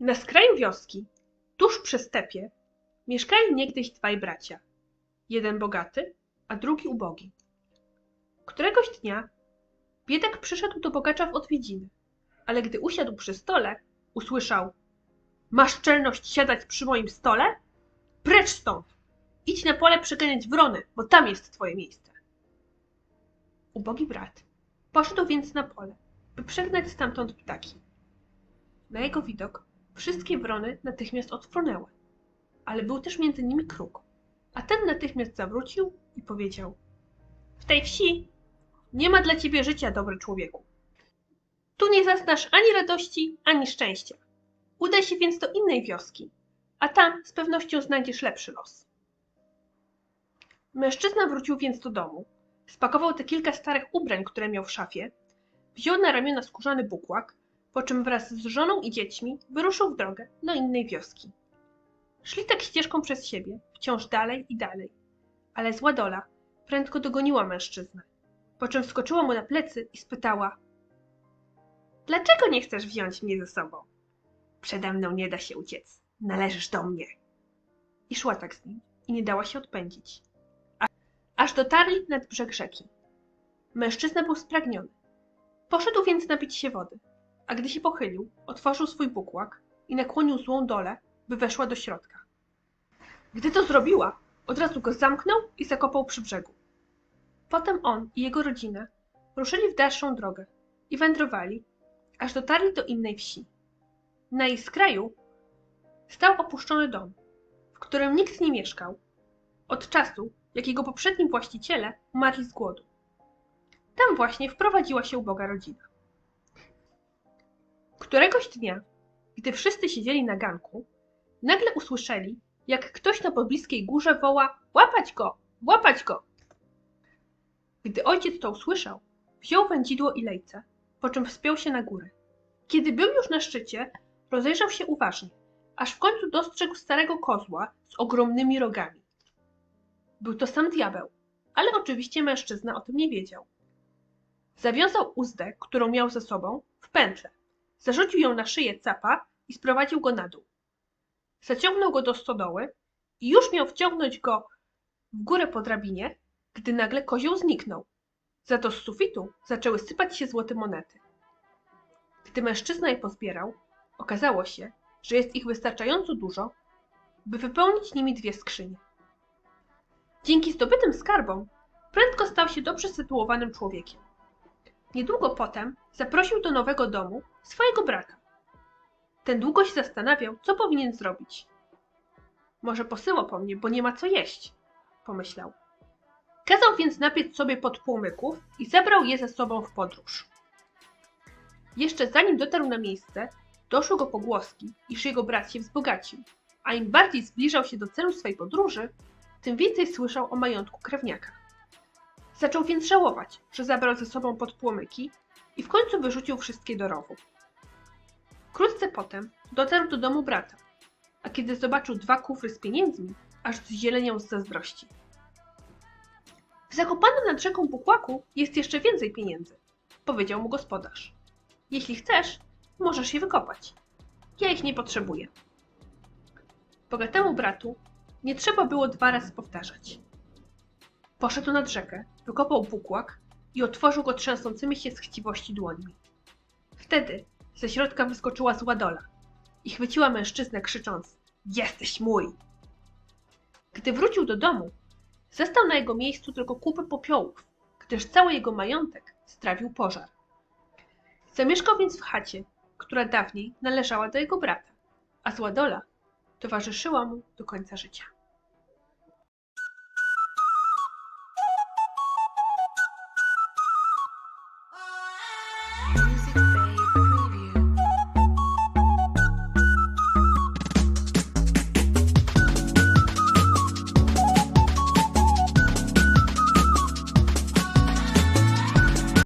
Na skraju wioski, tuż przy stepie, mieszkali niegdyś dwaj bracia. Jeden bogaty, a drugi ubogi. Któregoś dnia biedak przyszedł do bogacza w odwiedziny, ale gdy usiadł przy stole, usłyszał Masz czelność siadać przy moim stole? Precz stąd! Idź na pole przeganiać wrony, bo tam jest twoje miejsce. Ubogi brat poszedł więc na pole, by przegnać stamtąd ptaki. Na jego widok wszystkie wrony natychmiast odfrunęły, ale był też między nimi kruk, a ten natychmiast zawrócił i powiedział W tej wsi nie ma dla ciebie życia, dobry człowieku. Tu nie zaznasz ani radości, ani szczęścia. Udaj się więc do innej wioski, a tam z pewnością znajdziesz lepszy los. Mężczyzna wrócił więc do domu, spakował te kilka starych ubrań, które miał w szafie, wziął na ramiona skórzany bukłak, po czym wraz z żoną i dziećmi wyruszył w drogę do innej wioski. Szli tak ścieżką przez siebie, wciąż dalej i dalej, ale zła dola prędko dogoniła mężczyznę, po czym wskoczyła mu na plecy i spytała Dlaczego nie chcesz wziąć mnie ze sobą? Przede mną nie da się uciec. Należysz do mnie. I szła tak z nim i nie dała się odpędzić. Aż dotarli nad brzeg rzeki. Mężczyzna był spragniony. Poszedł więc napić się wody, a gdy się pochylił, otworzył swój bukłak i nakłonił złą dolę, by weszła do środka. Gdy to zrobiła, od razu go zamknął i zakopał przy brzegu. Potem on i jego rodzina ruszyli w dalszą drogę i wędrowali, aż dotarli do innej wsi. Na jej skraju stał opuszczony dom, w którym nikt nie mieszkał, od czasu, jak jego poprzedni właściciele umarli z głodu. Tam właśnie wprowadziła się uboga rodzina. Któregoś dnia, gdy wszyscy siedzieli na ganku, nagle usłyszeli, jak ktoś na pobliskiej górze woła: Łapać go! Łapać go! Gdy ojciec to usłyszał, wziął wędzidło i lejce, po czym wspiął się na górę. Kiedy był już na szczycie, rozejrzał się uważnie, aż w końcu dostrzegł starego kozła z ogromnymi rogami. Był to sam diabeł, ale oczywiście mężczyzna o tym nie wiedział. Zawiązał uzdę, którą miał ze sobą, w pętlę, zarzucił ją na szyję capa i sprowadził go na dół. Zaciągnął go do stodoły i już miał wciągnąć go w górę po drabinie, gdy nagle kozioł zniknął. Za to z sufitu zaczęły sypać się złote monety. Gdy mężczyzna je pozbierał, okazało się, że jest ich wystarczająco dużo, by wypełnić nimi dwie skrzynie. Dzięki zdobytym skarbom prędko stał się dobrze sytuowanym człowiekiem. Niedługo potem zaprosił do nowego domu swojego brata. Ten długo się zastanawiał, co powinien zrobić. Może posyła po mnie, bo nie ma co jeść, pomyślał. Kazał więc napiec sobie podpłomyków i zabrał je ze sobą w podróż. Jeszcze zanim dotarł na miejsce, doszły go pogłoski, iż jego brat się wzbogacił, a im bardziej zbliżał się do celu swej podróży, tym więcej słyszał o majątku krewniaka. Zaczął więc żałować, że zabrał ze sobą podpłomyki i w końcu wyrzucił wszystkie do rowu. Wkrótce potem dotarł do domu brata, a kiedy zobaczył dwa kufry z pieniędzmi, aż zzieleniał z zazdrości. W zakopanym nad rzeką bukłaku jest jeszcze więcej pieniędzy, powiedział mu gospodarz. Jeśli chcesz, możesz je wykopać. Ja ich nie potrzebuję. Bogatemu bratu nie trzeba było dwa razy powtarzać. Poszedł nad rzekę, wykopał bukłak i otworzył go trzęsącymi się z chciwości dłońmi. Wtedy ze środka wyskoczyła zła dola i chwyciła mężczyznę krzycząc Jesteś mój! Gdy wrócił do domu, zastał na jego miejscu tylko kupę popiołów, gdyż cały jego majątek strawił pożar. Zamieszkał więc w chacie, która dawniej należała do jego brata, a zła dola towarzyszyła mu do końca życia.